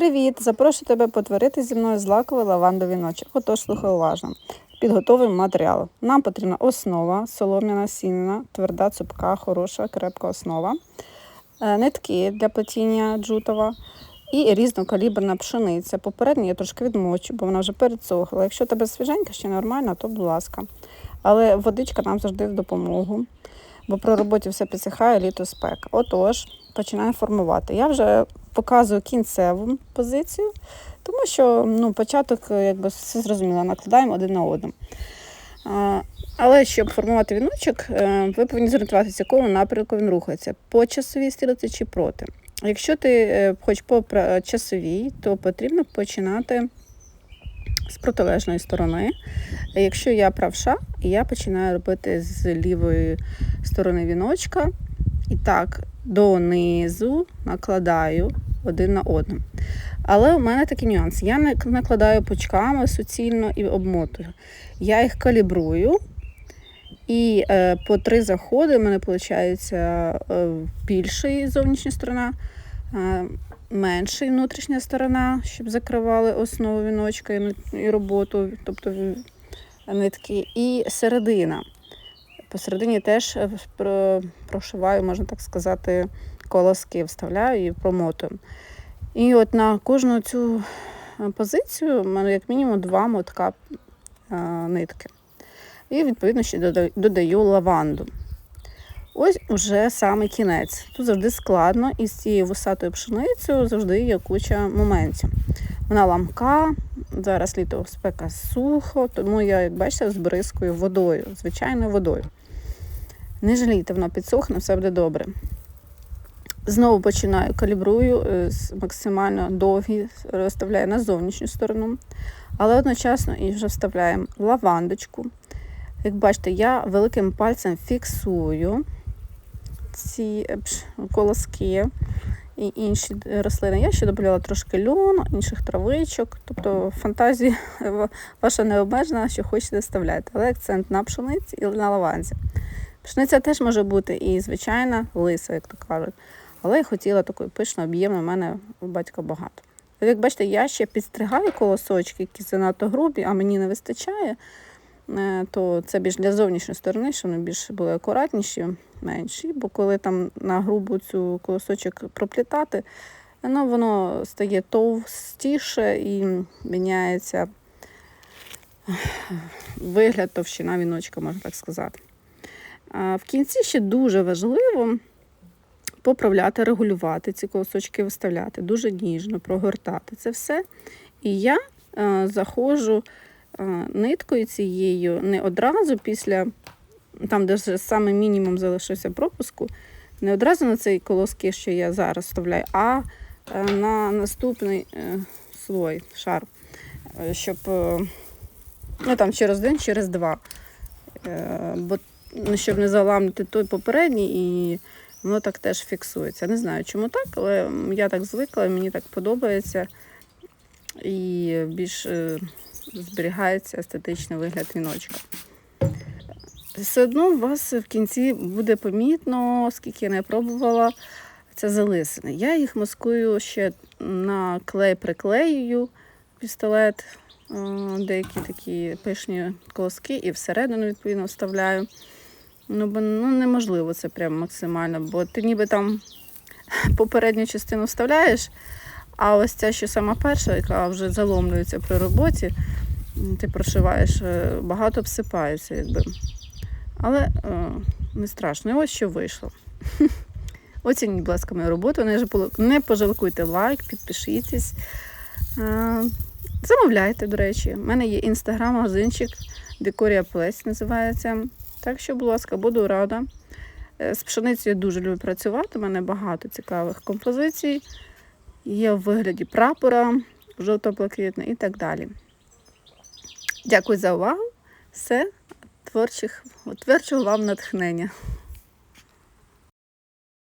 Привіт! Запрошую тебе потворити зі мною злаковий лавандовий ночі. Отож, слухай уважно. Підготовимо матеріал. Нам потрібна основа, солом'яна, сінена, тверда, цупка, хороша, крепка основа, е, нитки для плетіння джутова і різнокаліберна пшениця. Попередньо я трошки відмочу, бо вона вже передсохла. Якщо тебе свіженька ще нормально, то будь ласка. Але водичка нам завжди в допомогу, бо при роботі все підсихає, літо спек. Отож, починаємо формувати. Я вже показую кінцеву позицію, тому що ну, початок, е, якби все зрозуміло, накладаємо один на один. Але щоб формувати віночок, е, ви повинні зорієнтуватися, якому напрямку він рухається, по часовій стрілці чи проти. Якщо ти е, хочеш по часовій, то потрібно починати з протилежної сторони. Якщо я правша, я починаю робити з лівої сторони віночка і так донизу накладаю один на один. Але у мене такий нюанс. Я не накладаю пучками суцільно і обмотую. Я їх калібрую. І е, по три заходи в мене виходить е, більша зовнішня сторона, е, менша внутрішня сторона, щоб закривали основу віночка і, і роботу, тобто нитки, і середина. Посередині теж е, прошиваю, можна так сказати, колоски вставляю і промотую. І от на кожну цю е, позицію в мене як мінімум два мотка е, нитки. І відповідно ще додаю, додаю лаванду. Ось уже саме кінець. Тут завжди складно, і з цією вусатою пшеницею завжди є куча моментів. Вона ламка, зараз літо спека сухо, тому я, як бачите, збризкую водою, звичайною водою. Не жалійте, воно підсохне, все буде добре. Знову починаю калібрую е, максимально довгі, розставляю на зовнішню сторону, але одночасно і вже вставляємо лавандочку. Як бачите, я великим пальцем фіксую ці е, колоски і інші е, рослини. Я ще додавала трошки льону, інших травичок. Тобто фантазія ваша не обмежена, що хочете вставляйте. Але акцент на пшениці і на лаванзі. Пшениця теж може бути і звичайна лиса, як то кажуть. Але я хотіла такої пишно об'ємно, у мене у батька багато. Як бачите, я ще підстригаю колосочки, які занадто грубі, а мені не вистачає, то це більш для зовнішньої сторони, щоб вони більше були акуратніші, менші. Бо коли там на грубу цю колосочок проплітати, ну, воно стає товстіше і міняється вигляд товщина віночка, можна так сказати. В кінці ще дуже важливо поправляти, регулювати ці колосочки, виставляти, дуже ніжно прогортати це все. І я е, заходжу е, ниткою цією не одразу після, там, де вже саме мінімум залишився пропуску, не одразу на цей колоски, що я зараз вставляю, а е, на наступний е, слой, шар, е, щоб е, ну, там, через день, через два. Е, бо ну, щоб не заламнити той попередній, і воно так теж фіксується. Не знаю, чому так, але я так звикла, мені так подобається. І більш е, зберігається естетичний вигляд віночка. Все одно у вас в кінці буде помітно, оскільки я не пробувала, це залисини. Я їх маскую ще на клей приклеюю пістолет, е, деякі такі пишні колоски, і всередину, відповідно, вставляю. Ну, бо ну, неможливо це прям максимально, бо ти ніби там попередню частину вставляєш, а ось ця, що сама перша, яка вже заломлюється при роботі, ти прошиваєш, е, багато обсипається, якби. Але е, не страшно. І ось що вийшло. Оцініть, будь ласка, мою роботу. Не пожалкуйте лайк, підпишіться. Е, Замовляйте, до речі. У мене є інстаграм-магазинчик Декорія Плесть називається. Так що, будь ласка, буду рада. З пшеницею дуже люблю працювати. У мене багато цікавих композицій. Є в вигляді прапора, жовто-блакитне і так далі. Дякую за увагу. Все, творчих, творчого вам натхнення.